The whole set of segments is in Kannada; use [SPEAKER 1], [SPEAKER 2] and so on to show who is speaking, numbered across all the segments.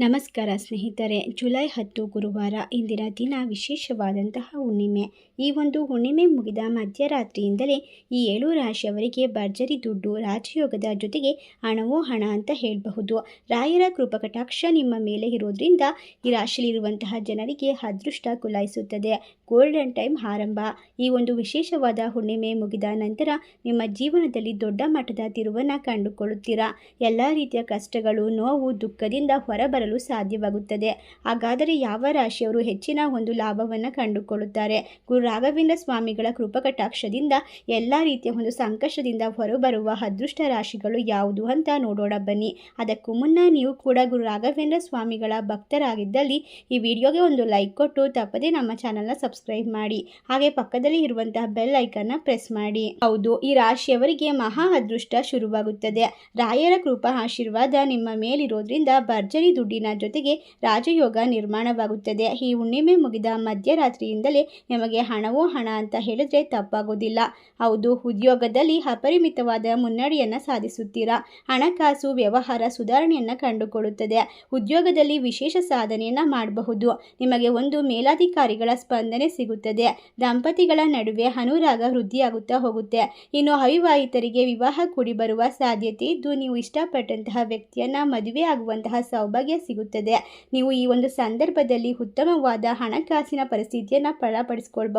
[SPEAKER 1] ನಮಸ್ಕಾರ ಸ್ನೇಹಿತರೆ. ಜುಲೈ ಹತ್ತು ಗುರುವಾರ ಇಂದಿನ ದಿನ ವಿಶೇಷವಾದಂತಹ ಹುಣ್ಣಿಮೆ. ಈ ಒಂದು ಹುಣ್ಣಿಮೆ ಮುಗಿದ ಮಧ್ಯರಾತ್ರಿಯಿಂದಲೇ ಈ ಏಳು ರಾಶಿಯವರಿಗೆ ಭರ್ಜರಿ ದುಡ್ಡು, ರಾಜಯೋಗದ ಜೊತೆಗೆ ಹಣವೋ ಹಣ ಅಂತ ಹೇಳಬಹುದು. ರಾಯರ ಕೃಪಕಟಾಕ್ಷ ನಿಮ್ಮ ಮೇಲೆ ಇರೋದ್ರಿಂದ ಈ ರಾಶಿಯಲ್ಲಿರುವಂತಹ ಜನರಿಗೆ ಅದೃಷ್ಟ ಕುಲಾಯಿಸುತ್ತದೆ. ಗೋಲ್ಡನ್ ಟೈಮ್ ಆರಂಭ. ಈ ಒಂದು ವಿಶೇಷವಾದ ಹುಣ್ಣಿಮೆ ಮುಗಿದ ನಂತರ ನಿಮ್ಮ ಜೀವನದಲ್ಲಿ ದೊಡ್ಡ ಮಟ್ಟದ ತಿರುವನ್ನು ಕಂಡುಕೊಳ್ಳುತ್ತೀರಾ? ಎಲ್ಲ ರೀತಿಯ ಕಷ್ಟಗಳು, ನೋವು, ದುಃಖದಿಂದ ಹೊರಬರಲು ಸಾಧ್ಯವಾಗುತ್ತದೆ. ಹಾಗಾದರೆ ಯಾವ ರಾಶಿಯವರು ಹೆಚ್ಚಿನ ಒಂದು ಲಾಭವನ್ನು ಕಂಡುಕೊಳ್ಳುತ್ತಾರೆ? ರಾಘವೇಂದ್ರ ಸ್ವಾಮಿಗಳ ಕೃಪಕಟಾಕ್ಷದಿಂದ ಎಲ್ಲ ರೀತಿಯ ಒಂದು ಸಂಕಷ್ಟದಿಂದ ಹೊರಬರುವ ಅದೃಷ್ಟ ರಾಶಿಗಳು ಯಾವುದು ಅಂತ ನೋಡೋಣ ಬನ್ನಿ. ಅದಕ್ಕೂ ಮುನ್ನ ನೀವು ಕೂಡ ಗುರು ರಾಘವೇಂದ್ರ ಸ್ವಾಮಿಗಳ ಭಕ್ತರಾಗಿದ್ದಲ್ಲಿ ಈ ವಿಡಿಯೋಗೆ ಒಂದು ಲೈಕ್ ಕೊಟ್ಟು ತಪ್ಪದೇ ನಮ್ಮ ಚಾನಲ್ನ ಸಬ್ಸ್ಕ್ರೈಬ್ ಮಾಡಿ. ಹಾಗೆ ಪಕ್ಕದಲ್ಲಿ ಇರುವಂತಹ ಬೆಲ್ ಐಕನ್ನ ಪ್ರೆಸ್ ಮಾಡಿ. ಹೌದು, ಈ ರಾಶಿಯವರಿಗೆ ಮಹಾ ಅದೃಷ್ಟ ಶುರುವಾಗುತ್ತದೆ. ರಾಯರ ಕೃಪಾ ಆಶೀರ್ವಾದ ನಿಮ್ಮ ಮೇಲಿರೋದ್ರಿಂದ ಭರ್ಜರಿ ದುಡ್ಡಿನ ಜೊತೆಗೆ ರಾಜಯೋಗ ನಿರ್ಮಾಣವಾಗುತ್ತದೆ. ಈ ಹುಣ್ಣಿಮೆ ಮುಗಿದ ಮಧ್ಯರಾತ್ರಿಯಿಂದಲೇ ನಿಮಗೆ ಹಣವೋ ಹಣ ಅಂತ ಹೇಳಿದ್ರೆ ತಪ್ಪಾಗೋದಿಲ್ಲ. ಹೌದು, ಉದ್ಯೋಗದಲ್ಲಿ ಅಪರಿಮಿತವಾದ ಮುನ್ನಡೆಯನ್ನು ಸಾಧಿಸುತ್ತೀರಾ? ಹಣಕಾಸು, ವ್ಯವಹಾರ ಸುಧಾರಣೆಯನ್ನು ಕಂಡುಕೊಳ್ಳುತ್ತದೆ. ಉದ್ಯೋಗದಲ್ಲಿ ವಿಶೇಷ ಸಾಧನೆಯನ್ನು ಮಾಡಬಹುದು. ನಿಮಗೆ ಒಂದು ಮೇಲಾಧಿಕಾರಿಗಳ ಸ್ಪಂದನೆ ಸಿಗುತ್ತದೆ. ದಂಪತಿಗಳ ನಡುವೆ ಅನುರಾಗ ವೃದ್ಧಿಯಾಗುತ್ತಾ ಹೋಗುತ್ತೆ. ಇನ್ನು ಅವಿವಾಹಿತರಿಗೆ ವಿವಾಹ ಕೂಡಿ ಬರುವ ಸಾಧ್ಯತೆ ಇದ್ದು, ನೀವು ಇಷ್ಟಪಟ್ಟಂತಹ ವ್ಯಕ್ತಿಯನ್ನು ಮದುವೆ ಆಗುವಂತಹ ಸೌಭಾಗ್ಯ ಸಿಗುತ್ತದೆ. ನೀವು ಈ ಒಂದು ಸಂದರ್ಭದಲ್ಲಿ ಉತ್ತಮವಾದ ಹಣಕಾಸಿನ ಪರಿಸ್ಥಿತಿಯನ್ನು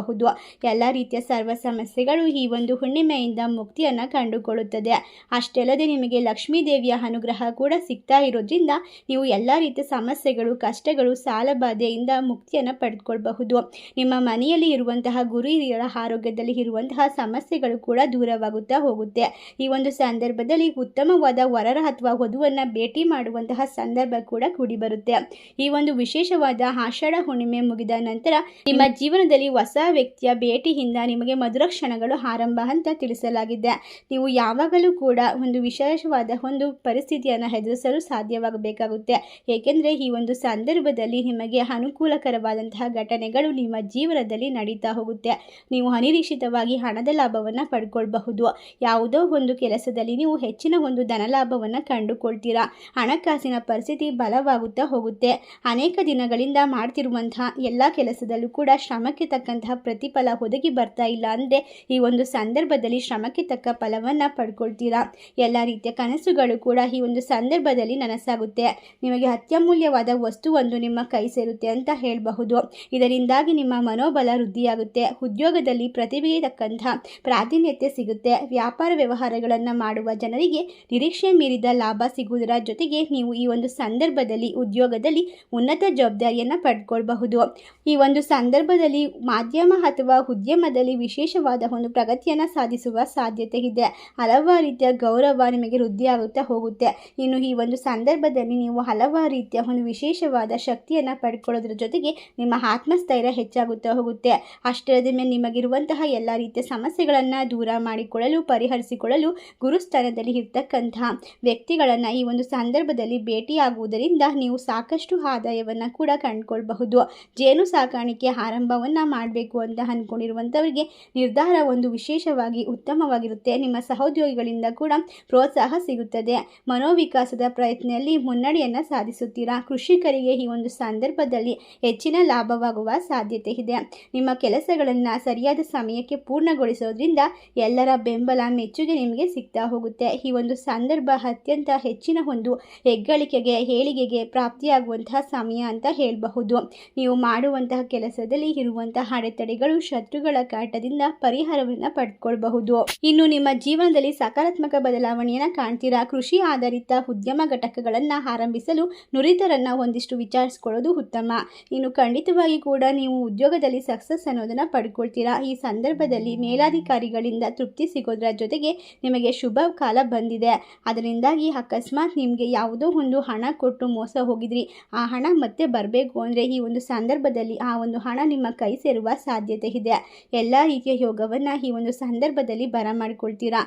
[SPEAKER 1] ಫಲಪಡಿಸಿಕೊಳ್ಳಬಹುದು ಎಲ್ಲ ರೀತಿಯ ಸರ್ವ ಸಮಸ್ಯೆಗಳು ಈ ಒಂದು ಹುಣ್ಣಿಮೆಯಿಂದ ಮುಕ್ತಿಯನ್ನು ಕಂಡುಕೊಳ್ಳುತ್ತದೆ. ಅಷ್ಟಲ್ಲದೆ ನಿಮಗೆ ಲಕ್ಷ್ಮೀ ದೇವಿಯ ಅನುಗ್ರಹ ಕೂಡ ಸಿಗ್ತಾ ಇರೋದ್ರಿಂದ ನೀವು ಎಲ್ಲ ರೀತಿಯ ಸಮಸ್ಯೆಗಳು, ಕಷ್ಟಗಳು ಸಾಲಬಾಧೆಯಿಂದ ಮುಕ್ತಿಯನ್ನು ಪಡೆದುಕೊಳ್ಬಹುದು. ನಿಮ್ಮ ಮನೆಯಲ್ಲಿ ಇರುವಂತಹ ಗುರು ಆರೋಗ್ಯದಲ್ಲಿ ಇರುವಂತಹ ಸಮಸ್ಯೆಗಳು ಕೂಡ ದೂರವಾಗುತ್ತಾ ಹೋಗುತ್ತೆ. ಈ ಒಂದು ಸಂದರ್ಭದಲ್ಲಿ ಉತ್ತಮವಾದ ವರರ ಅಥವಾ ವಧುವನ್ನು ಭೇಟಿ ಮಾಡುವಂತಹ ಸಂದರ್ಭ ಕೂಡ ಕೂಡಿ ಬರುತ್ತೆ ಈ ಒಂದು ವಿಶೇಷವಾದ ಆಷಾಢ ಹುಣ್ಣಿಮೆ ಮುಗಿದ ನಂತರ ನಿಮ್ಮ ಜೀವನದಲ್ಲಿ ಹೊಸ ವ್ಯಕ್ತಿಯ ಭೇಟಿಯಿಂದ ನಿಮಗೆ ಮಧುರ ಕ್ಷಣಗಳು ಆರಂಭ ಅಂತ ತಿಳಿಸಲಾಗಿದೆ. ನೀವು ಯಾವಾಗಲೂ ಕೂಡ ಒಂದು ವಿಶೇಷವಾದ ಒಂದು ಪರಿಸ್ಥಿತಿಯನ್ನು ಎದುರಿಸಲು ಸಾಧ್ಯವಾಗಬೇಕಾಗುತ್ತೆ. ಏಕೆಂದರೆ ಈ ಒಂದು ಸಂದರ್ಭದಲ್ಲಿ ನಿಮಗೆ ಅನುಕೂಲಕರವಾದಂತಹ ಘಟನೆಗಳು ನಿಮ್ಮ ಜೀವನದಲ್ಲಿ ನಡೀತಾ ಹೋಗುತ್ತೆ. ನೀವು ಅನಿರೀಕ್ಷಿತವಾಗಿ ಹಣದ ಲಾಭವನ್ನು ಪಡ್ಕೊಳ್ಬಹುದು. ಯಾವುದೋ ಒಂದು ಕೆಲಸದಲ್ಲಿ ನೀವು ಹೆಚ್ಚಿನ ಒಂದು ಧನಲಾಭವನ್ನು ಕಂಡುಕೊಳ್ತೀರಾ. ಹಣಕಾಸಿನ ಪರಿಸ್ಥಿತಿ ಬಲವಾಗುತ್ತಾ ಹೋಗುತ್ತೆ. ಅನೇಕ ದಿನಗಳಿಂದ ಮಾಡ್ತಿರುವಂತಹ ಎಲ್ಲ ಕೆಲಸದಲ್ಲೂ ಕೂಡ ಶ್ರಮಕ್ಕೆ ತಕ್ಕಂತಹ ಪ್ರತಿಫಲ ಒದಗಿ ಬರ್ತಾ ಇಲ್ಲ ಅಂದರೆ ಈ ಒಂದು ಸಂದರ್ಭದಲ್ಲಿ ಶ್ರಮಕ್ಕೆ ತಕ್ಕ ಫಲವನ್ನು ಪಡ್ಕೊಳ್ತೀರಾ? ಎಲ್ಲ ರೀತಿಯ ಕನಸುಗಳು ಕೂಡ ಈ ಒಂದು ಸಂದರ್ಭದಲ್ಲಿ ನನಸಾಗುತ್ತೆ. ನಿಮಗೆ ಅತ್ಯಮೂಲ್ಯವಾದ ವಸ್ತುವೊಂದು ನಿಮ್ಮ ಕೈ ಸೇರುತ್ತೆ ಅಂತ ಹೇಳಬಹುದು. ಇದರಿಂದಾಗಿ ನಿಮ್ಮ ಮನೋಬಲ ವೃದ್ಧಿಯಾಗುತ್ತೆ. ಉದ್ಯೋಗದಲ್ಲಿ ಪ್ರತಿಭೆಗೆ ತಕ್ಕಂತಹ ಪ್ರಾಧಾನ್ಯತೆ ಸಿಗುತ್ತೆ. ವ್ಯಾಪಾರ ವ್ಯವಹಾರಗಳನ್ನು ಮಾಡುವ ಜನರಿಗೆ ನಿರೀಕ್ಷೆ ಮೀರಿದ ಲಾಭ ಸಿಗುವುದರ ಜೊತೆಗೆ ನೀವು ಈ ಒಂದು ಸಂದರ್ಭದಲ್ಲಿ ಉದ್ಯೋಗದಲ್ಲಿ ಉನ್ನತ ಜವಾಬ್ದಾರಿಯನ್ನು ಪಡ್ಕೊಳ್ಬಹುದು. ಈ ಒಂದು ಸಂದರ್ಭದಲ್ಲಿ ಮಾಧ್ಯಮ ಅಥವಾ ಉದ್ಯಮದಲ್ಲಿ ವಿಶೇಷವಾದ ಒಂದು ಪ್ರಗತಿಯನ್ನು ಸಾಧಿಸುವ ಸಾಧ್ಯತೆ ಇದೆ. ಹಲವಾರು ರೀತಿಯ ಗೌರವ ನಿಮಗೆ ವೃದ್ಧಿಯಾಗುತ್ತಾ ಹೋಗುತ್ತೆ. ಇನ್ನು ಈ ಒಂದು ಸಂದರ್ಭದಲ್ಲಿ ನೀವು ಹಲವಾರು ರೀತಿಯ ಒಂದು ವಿಶೇಷವಾದ ಶಕ್ತಿಯನ್ನು ಪಡ್ಕೊಳ್ಳೋದ್ರ ಜೊತೆಗೆ ನಿಮ್ಮ ಆತ್ಮಸ್ಥೈರ್ಯ ಹೆಚ್ಚಾಗುತ್ತಾ ಹೋಗುತ್ತೆ. ಅಷ್ಟರದ ಮೇಲೆ ನಿಮಗಿರುವಂತಹ ಎಲ್ಲ ರೀತಿಯ ಸಮಸ್ಯೆಗಳನ್ನು ದೂರ ಮಾಡಿಕೊಳ್ಳಲು, ಪರಿಹರಿಸಿಕೊಳ್ಳಲು ಗುರುಸ್ಥಾನದಲ್ಲಿ ಇರ್ತಕ್ಕಂತಹ ವ್ಯಕ್ತಿಗಳನ್ನು ಈ ಒಂದು ಸಂದರ್ಭದಲ್ಲಿ ಭೇಟಿಯಾಗುವುದರಿಂದ ನೀವು ಸಾಕಷ್ಟು ಆದಾಯವನ್ನು ಕೂಡ ಕಂಡುಕೊಳ್ಬಹುದು. ಜೇನು ಸಾಕಾಣಿಕೆ ಆರಂಭವನ್ನು ಮಾಡಬೇಕು ಅಂತ ಅಂದ್ಕೊಂಡಿರುವಂಥವರಿಗೆ ನಿರ್ಧಾರ ಒಂದು ವಿಶೇಷವಾಗಿ ಉತ್ತಮವಾಗಿರುತ್ತೆ. ನಿಮ್ಮ ಸಹೋದ್ಯೋಗಿಗಳಿಂದ ಕೂಡ ಪ್ರೋತ್ಸಾಹ ಸಿಗುತ್ತದೆ. ಮನೋವಿಕಾಸದ ಪ್ರಯತ್ನದಲ್ಲಿ ಮುನ್ನಡೆಯನ್ನು ಸಾಧಿಸುತ್ತೀರಾ? ಕೃಷಿಕರಿಗೆ ಈ ಒಂದು ಸಂದರ್ಭದಲ್ಲಿ ಹೆಚ್ಚಿನ ಲಾಭವಾಗುವ ಸಾಧ್ಯತೆ ಇದೆ. ನಿಮ್ಮ ಕೆಲಸಗಳನ್ನು ಸರಿಯಾದ ಸಮಯಕ್ಕೆ ಪೂರ್ಣಗೊಳಿಸೋದ್ರಿಂದ ಎಲ್ಲರ ಬೆಂಬಲ, ಮೆಚ್ಚುಗೆ ನಿಮಗೆ ಸಿಗ್ತಾ ಹೋಗುತ್ತೆ. ಈ ಒಂದು ಸಂದರ್ಭ ಅತ್ಯಂತ ಹೆಚ್ಚಿನ ಒಂದು ಹೆಗ್ಗಳಿಕೆಗೆ ಏಳಿಗೆಗೆ ಪ್ರಾಪ್ತಿಯಾಗುವಂತಹ ಸಮಯ ಅಂತ ಹೇಳಬಹುದು. ನೀವು ಮಾಡುವಂತಹ ಕೆಲಸದಲ್ಲಿ ಇರುವಂತಹ ಅಡೆತಡೆಗಳು ಶತ್ರುಗಳ ಕಾಟದಿಂದ ಪರಿಹಾರವನ್ನು ಪಡ್ಕೊಳ್ಬಹುದು. ಇನ್ನು ನಿಮ್ಮ ಜೀವನದಲ್ಲಿ ಸಕಾರಾತ್ಮಕ ಬದಲಾವಣೆಯನ್ನು ಕಾಣ್ತೀರಾ? ಕೃಷಿ ಆಧಾರಿತ ಉದ್ಯಮ ಘಟಕಗಳನ್ನು ಆರಂಭಿಸಲು ನುರಿತರನ್ನ ಒಂದಿಷ್ಟು ವಿಚಾರಿಸ್ಕೊಳ್ಳೋದು ಉತ್ತಮ. ಇನ್ನು ಖಂಡಿತವಾಗಿ ಕೂಡ ನೀವು ಉದ್ಯೋಗದಲ್ಲಿ ಸಕ್ಸಸ್ ಅನ್ನೋದನ್ನು ಪಡ್ಕೊಳ್ತೀರಾ? ಈ ಸಂದರ್ಭದಲ್ಲಿ ಮೇಲಾಧಿಕಾರಿಗಳಿಂದ ತೃಪ್ತಿ ಸಿಗೋದ್ರ ಜೊತೆಗೆ ನಿಮಗೆ ಶುಭ ಕಾಲ ಬಂದಿದೆ. ಅದರಿಂದಾಗಿ ಅಕಸ್ಮಾತ್ ನಿಮಗೆ ಯಾವುದೋ ಒಂದು ಹಣ ಕೊಟ್ಟು ಮೋಸ ಹೋಗಿದ್ರಿ. ಆ ಹಣ ಮತ್ತೆ ಬರಬೇಕು ಅಂದರೆ ಈ ಒಂದು ಸಂದರ್ಭದಲ್ಲಿ ಆ ಒಂದು ಹಣ ನಿಮ್ಮ ಕೈ ಸೇರುವ ಸಾಧ್ಯತೆ ಇದೆ. ಎಲ್ಲ ರೀತಿಯ ಯೋಗವನ್ನು ಈ ಒಂದು ಸಂದರ್ಭದಲ್ಲಿ ಬರಮಾಡಿಕೊಳ್ತೀರಾ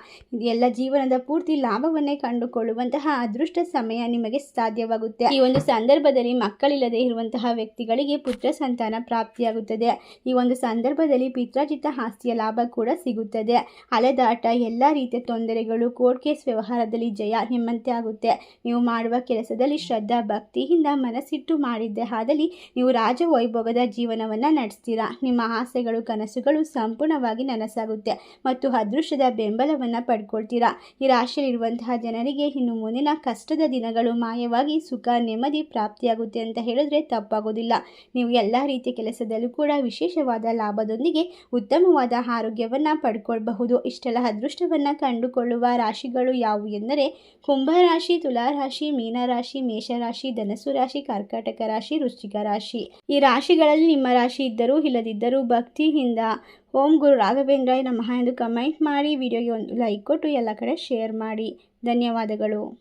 [SPEAKER 1] ಎಲ್ಲ ಜೀವನದ ಪೂರ್ತಿ ಲಾಭವನ್ನೇ ಕಂಡುಕೊಳ್ಳುವಂತಹ ಅದೃಷ್ಟ ಸಮಯ ನಿಮಗೆ ಸಾಧ್ಯವಾಗುತ್ತೆ. ಈ ಒಂದು ಸಂದರ್ಭದಲ್ಲಿ ಮಕ್ಕಳಿಲ್ಲದೆ ಇರುವಂತಹ ವ್ಯಕ್ತಿಗಳಿಗೆ ಪುತ್ರ ಸಂತಾನ ಪ್ರಾಪ್ತಿಯಾಗುತ್ತದೆ. ಈ ಒಂದು ಸಂದರ್ಭದಲ್ಲಿ ಪಿತ್ರಾಜಿತ ಆಸ್ತಿಯ ಲಾಭ ಕೂಡ ಸಿಗುತ್ತದೆ. ಅಲೆದಾಟ, ಎಲ್ಲ ರೀತಿಯ ತೊಂದರೆಗಳು ಕೋರ್ಟ್ ಕೇಸ್ ವ್ಯವಹಾರದಲ್ಲಿ ಜಯ ನಿಮ್ಮಂತೆ ಆಗುತ್ತೆ. ನೀವು ಮಾಡುವ ಕೆಲಸದಲ್ಲಿ ಶ್ರದ್ಧಾ, ಭಕ್ತಿಯಿಂದ ಮನಸ್ಸಿಟ್ಟು ಮಾಡಿದ್ದೆ ಆದಲ್ಲಿ ನೀವು ರಾಜ ವೈಭೋಗದ ಜೀವನವನ್ನು ನಡೆಸ್ತೀರಾ? ನಿಮ್ಮ ಆಸೆಗಳು, ಕನಸುಗಳು ಸಂಪೂರ್ಣವಾಗಿ ನನಸಾಗುತ್ತೆ ಮತ್ತು ಅದೃಷ್ಟದ ಬೆಂಬಲವನ್ನು ಪಡ್ಕೊಳ್ತೀರಾ? ಈ ರಾಶಿಯಲ್ಲಿರುವಂತಹ ಜನರಿಗೆ ಇನ್ನು ಮುಂದಿನ ಕಷ್ಟದ ದಿನಗಳು ಮಾಯವಾಗಿ ಸುಖ, ನೆಮ್ಮದಿ, ಪ್ರಾಪ್ತಿಯಾಗುತ್ತೆ ಅಂತ ಹೇಳಿದ್ರೆ ತಪ್ಪಾಗೋದಿಲ್ಲ. ನೀವು ಎಲ್ಲ ರೀತಿಯ ಕೆಲಸದಲ್ಲೂ ಕೂಡ ವಿಶೇಷವಾದ ಲಾಭದೊಂದಿಗೆ ಉತ್ತಮವಾದ ಆರೋಗ್ಯವನ್ನು ಪಡ್ಕೊಳ್ಬಹುದು. ಇಷ್ಟೆಲ್ಲ ಅದೃಷ್ಟವನ್ನು ಕಂಡುಕೊಳ್ಳುವ ರಾಶಿಗಳು ಯಾವುವು ಎಂದರೆ ಕುಂಭರಾಶಿ ತುಲಾರಾಶಿ ಮೀನರಾಶಿ ಮೇಷರಾಶಿ ಧನಸು ರಾಶಿ, ಕರ್ಕಾಟಕ ರಾಶಿ, ವೃಶ್ಚಿಕ ರಾಶಿ. ಈ ರಾಶಿಗಳಲ್ಲಿ ನಿಮ್ಮ ರಾಶಿ ಇದ್ದರೂ ಇಲ್ಲದಿದ್ದರೂ ಭಕ್ತಿಯಿಂದ. ಓಂ ಗುರು ರಾಘವೇಂದ್ರಾಯ ನಮಃ ಎಂದು ಕಮೆಂಟ್ ಮಾಡಿ, ವಿಡಿಯೋಗೆ ಒಂದು ಲೈಕ್ ಕೊಟ್ಟು ಎಲ್ಲ ಕಡೆ ಶೇರ್ ಮಾಡಿ. ಧನ್ಯವಾದಗಳು.